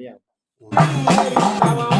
Gracias。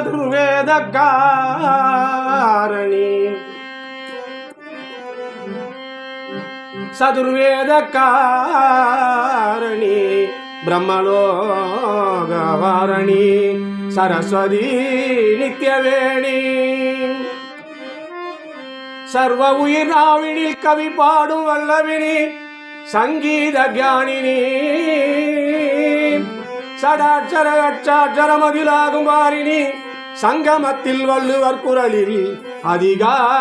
பொறுமரம் பணிந்தே நன்னறி தருவாய் வெற்றி விநாயகா சதுர்வேதக்காரணி சதுர்வேதக்காரணி பிரம்மலோகவாரணி சரஸ்வதி நித்யவேணி சர்வ உயிர் நாவினில் கவி பாடும் வல்லவினி சங்கீத ஞானினி சடாட்சர அச்சாட்சரமதிலாகும் வாரிணி சங்கமத்தில் வள்ளுவர் குரலில் அதிகாரினே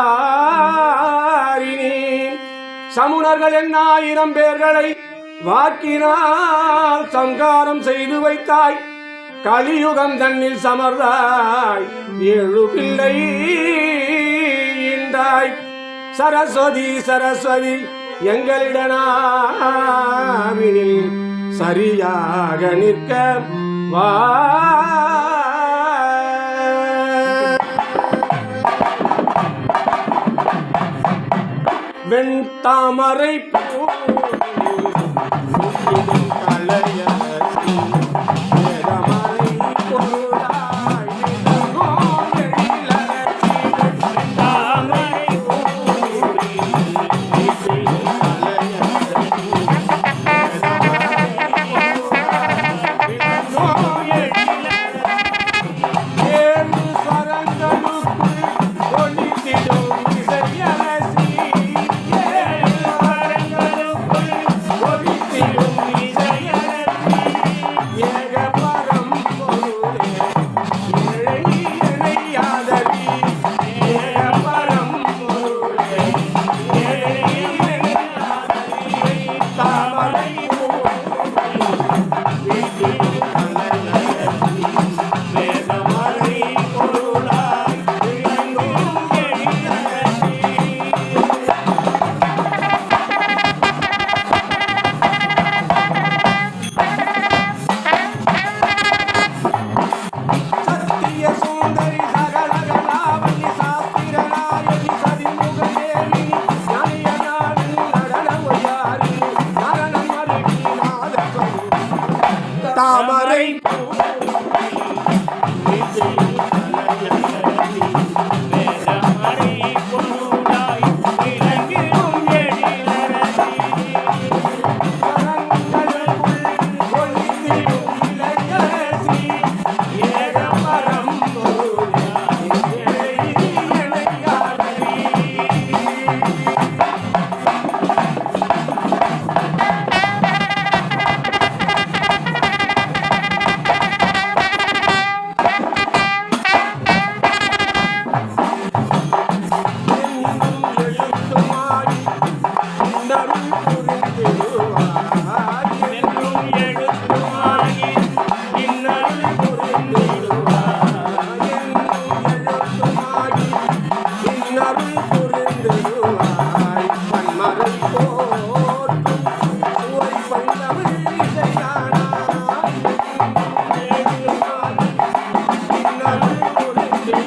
சமுனர்கள் எண்ணாயிரம் பேர்களை வாக்கினால் சங்காரம் செய்து வைத்தாய். கலியுகம் தன்னில் சமர்ந்தாய் ஏழு பிள்ளை இந்தாய் சரஸ்வதி சரஸ்வதி எங்களிடனாவினில் சரியாக நிற்க வா வெண்தாமரை பூ. Kalaiyarasi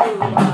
Thank you.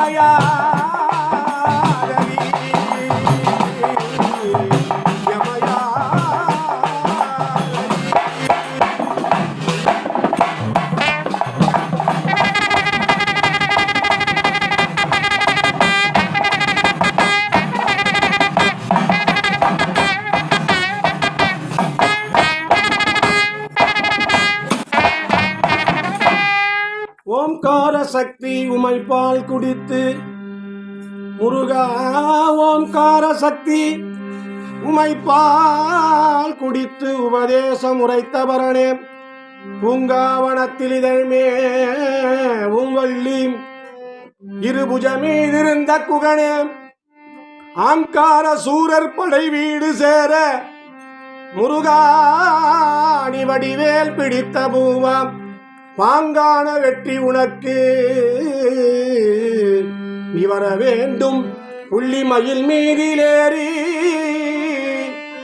মায়া ஓம்கார சக்தி உமைப்பால் குடித்து. முருகா ஓம்கார சக்தி உமைப்பால் குடித்து உபதேசம் உரைத்தவரனே பூங்காவனத்தில் இதழ்மேவும் வள்ளி இருபுஜமீதிருந்த குகனே. ஆங்கார சூரர் படை வீடு சேர முருகாணி வடிவேல் பிடித்த பூவாம் பாங்கான வெற்றி உனக்கு. நீ வர வேண்டும். புள்ளிமயில் மீதிலேறி.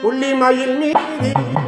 புள்ளிமயில் மீதி.